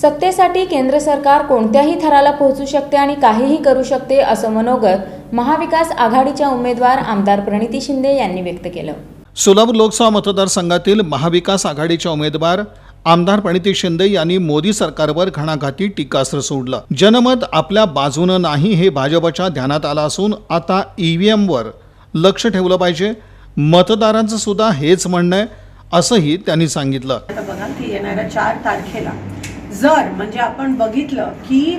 सत्तेसाठी केंद्र सरकार कोणत्याही थराला पोहोचू शकते आणि काहीही करू शकते असं मनोगत महाविकास आघाडीच्या उमेदवार आमदार प्रणिती शिंदे यांनी व्यक्त केलं. सोलापूर लोकसभा मतदारसंघातील महाविकास आघाडीच्या उमेदवार आमदार प्रणिती शिंदे यांनी मोदी सरकारवर घणाघाती टीकास्त्र सोडलं. जनमत आपल्या बाजूनं नाही हे भाजपच्या ध्यानात आलं असून आता ईव्हीएमवर लक्ष ठेवलं पाहिजे. मतदारांचं सुद्धा हेच म्हणणं आहे असंही त्यांनी सांगितलं. आता बघा की येणाऱ्या चार तारखेला जर म्हणजे आपण बघितलं की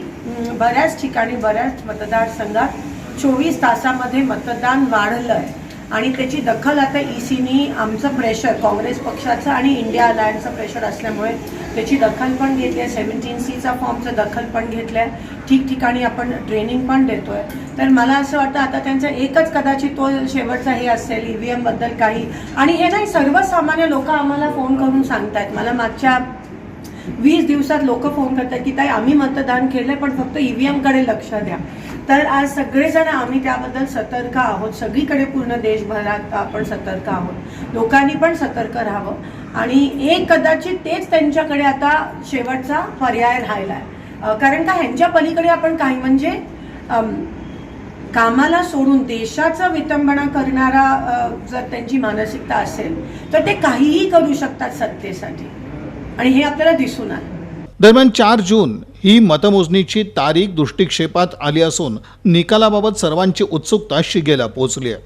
बऱ्याच ठिकाणी बऱ्याच मतदारसंघात चोवीस तासामध्ये मतदान वाढलं आहे आणि त्याची दखल आता ई सीनी आमचं प्रेशर काँग्रेस पक्षाचं आणि इंडिया अलायन्सचं प्रेशर असल्यामुळे त्याची दखल पण घेतली आहे. सेव्हन्टीन सीचा फॉर्मचं दखल पण घेतलं आहे ठिकठिकाणी आपण ट्रेनिंग पण देतो आहे तर मला असं वाटतं आता त्यांचं एकच कदाचित तो शेवटचा हे असेल ई व्ही एमबद्दल काही. आणि हे नाही सर्वसामान्य लोक आम्हाला फोन करून सांगतायत. मला मागच्या वीस दिवसात लोक फोन करतात की ताई आम्ही मतदान केलंय पण फक्त ईव्हीएमकडे लक्ष द्या. तर आज सगळेजण आम्ही त्याबद्दल सतर्क आहोत. सगळीकडे पूर्ण देशभरात आपण सतर्क आहोत. लोकांनी पण सतर्क राहावं. आणि एक कदाचित तेच त्यांच्याकडे आता शेवटचा पर्याय राहिलाय. आहे कारण का ह्यांच्या पलीकडे आपण काही म्हणजे कामाला सोडून देशाचा विटंबना करणारा जर त्यांची मानसिकता असेल तर ते काहीही करू शकतात सत्तेसाठी. आणि हे आपल्याला दिसून आलं. दरम्यान चार जून ही मतमोजणीची तारीख दृष्टिक्षेपात आली असून निकालाबाबत सर्वांची उत्सुकता शिगेला पोहोचली आहे.